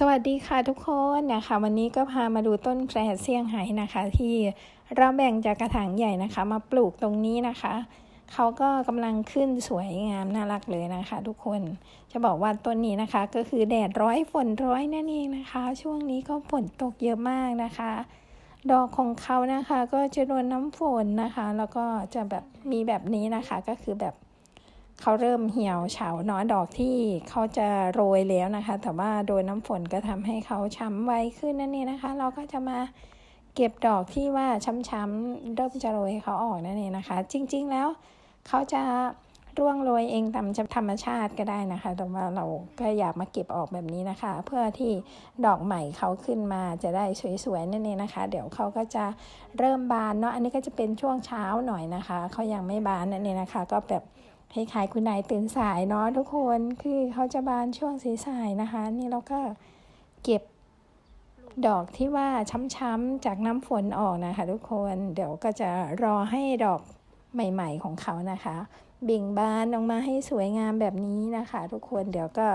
สวัสดีค่ะทุกคนนะคะ วันนี้ก็พามาดูต้นแพรเซี่ยงไฮ้นะคะ ที่เราแบ่งจากกระถางใหญ่นะคะ มาปลูกตรงนี้นะคะเขาก็กำลังขึ้นสวยงามน่ารักเลยนะคะ ทุกคนจะบอกว่าต้นนี้นะคะ ก็คือแดดร้อยฝนร้อยนั่นเองนะคะ ช่วงนี้ก็ฝนตกเยอะมากนะคะ ดอกของเขานะคะ ก็จะโดนน้ำฝนนะคะ แล้วก็จะแบบมีแบบนี้นะคะก็คือแบบ เขาเริ่มเหี่ยวเฉาเนาะดอกที่เขาจะโรยแล้วนะคะ แต่ว่าโดนน้ำฝนก็ทำให้เขาช้ำไวขึ้นนั่นเองนะคะ เราก็จะมาเก็บดอกที่ว่าช้ำๆเริ่มจะโรยเขาออกนั่นเองนะคะ จริง ๆ แล้วเขาจะร่วงโรยเองตามธรรมชาติก็ได้นะคะ แต่ว่าเราก็อยากมาเก็บออกแบบนี้นะคะ เพื่อที่ดอกใหม่เขาขึ้นมาจะได้สวยๆนั่นเองนะคะ เดี๋ยวเขาก็จะเริ่มบานเนาะ อันนี้ก็จะเป็นช่วงเช้าหน่อยนะคะ เขายังไม่บานนั่นเองนะคะ ก็แบบ คล้ายๆคุณนายตื่นสายเนาะทุกคนคือเขาจะบานช่วงสายๆนะคะ นี่เราก็เก็บดอกที่ว่าช้ำๆจากน้ำฝนออกนะคะ ทุกคนเดี๋ยวก็จะรอให้ดอกใหม่ ๆ ของเขานะคะเบ่งบานออกมาให้สวยงามแบบนี้นะคะ ทุกคนเดี๋ยวก็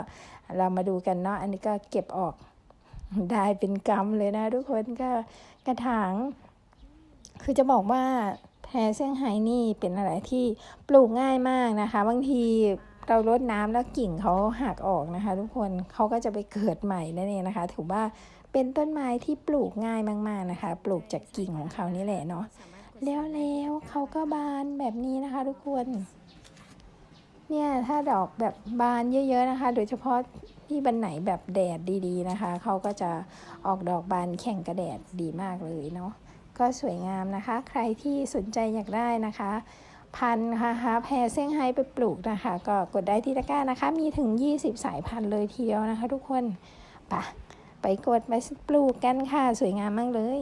เรามาดูกันเนาะอันนี้ก็เก็บออกได้เป็นกำเลยนะ ทุกคนก็กระถาง คือจะบอกว่า แพรเซี่ยงไฮ้นี่เป็นอะไรที่ปลูกง่ายมากนะคะ บางทีเรารดน้ำแล้วกิ่งเขาหักออกนะคะ ทุกคนเขาก็จะไปเกิดใหม่นั่นเองนะคะ ถือว่าเป็นต้นไม้ที่ปลูกง่ายมาก ๆนะคะ ปลูกจากกิ่งของเขานี่แหละเนาะแล้วแล้วเขาก็บานแบบนี้นะคะ ทุกคนเนี่ยถ้าดอกแบบบานเยอะ ๆนะคะ โดยเฉพาะที่บันไหนแบบแดดดี ๆนะคะเขาก็จะออกดอกบานแข่งกระแดดดีมากเลยเนาะ ก็สวยงามนะคะ ใครที่สนใจอยากได้นะคะ พันธุ์นะคะแพรเซี่ยงไฮ้ไปปลูกนะคะ ก็กดได้ที่ตะกร้านะคะ มีถึง 20 สายพันธุ์เลยทีเดียวนะคะ ทุกคนไปไปกดไปปลูกกันค่ะ สวยงามมากเลย